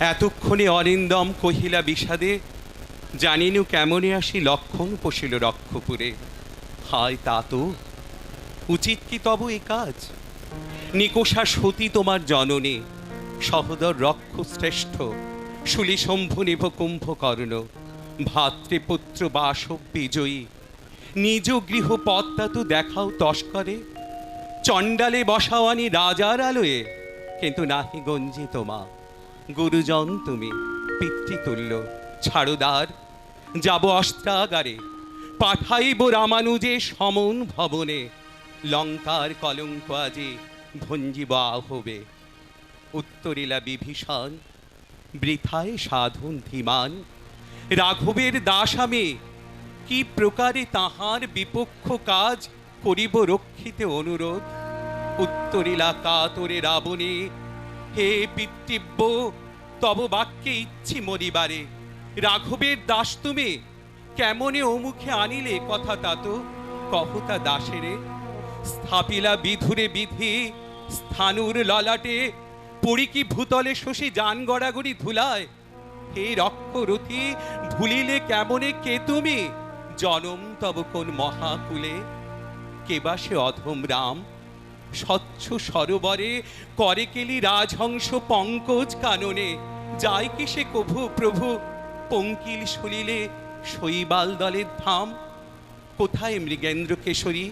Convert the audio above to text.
এতক্ষণে অরিন্দম কহিলা বিষাদে, জানিনু কেমনে আসি লক্ষণ পশিল রক্ষপুরে। হায় তা তো, উচিত কি তব এ কাজ? নিকোষা সতী তোমার জননী, সহদর রক্ষ শ্রেষ্ঠ শুলি শম্ভু নিভ কুম্ভকর্ণ, ভাতৃপুত্র বাসব বিজয়ী, নিজ গৃহ পদ্মা তো দেখাও তস্করে, চণ্ডালে বসাওয়ানি রাজার আলোয়ে, কিন্তু নাহি গঞ্জি তোমা গুরুজন তুমি, পিতৃতুল্য, ছাড়ুদার। যাব অস্ত্রাগারে, পাঠাইব রামানুজে সমন ভবনে, লঙ্কার কলঙ্ক আজি ভঞ্জিব আহবে। উত্তরিলা বিভীষণ, বৃথায় সাধন ধীমান, রাঘবের দাস আমি, কি প্রকারে তাহার বিপক্ষ কাজ করিব রক্ষিতে অনুরোধ? উত্তরিলা কাতরে রাবণে হে পিতৃব্য, তব বাক্যে ইচ্ছি মরিবারে। রাঘবের দাস তুমি, কেমনে অমুখে আনিলে কথা তাত কহতা দাসেরে, স্থাপিলা বিধুরে বিধি, স্থানুর ললাটে পড়ি কি ভূতলে শশী যান গড়াগড়ি ধুলায়? হে রক্ষরথী ভুলিলে কেমনে কে তুমি? জনম তব কোন মহাকুলে কেবা সে অধম রাম? স্বচ্ছ সরোবরে করে কেলি রাজহংস পঙ্কজ কাননে। যায় কি সে কভু প্রভু? পঙ্কিল সলিলে শৈবাল দলের ধাম। কোথায় মৃগেন্দ্র কেশরী?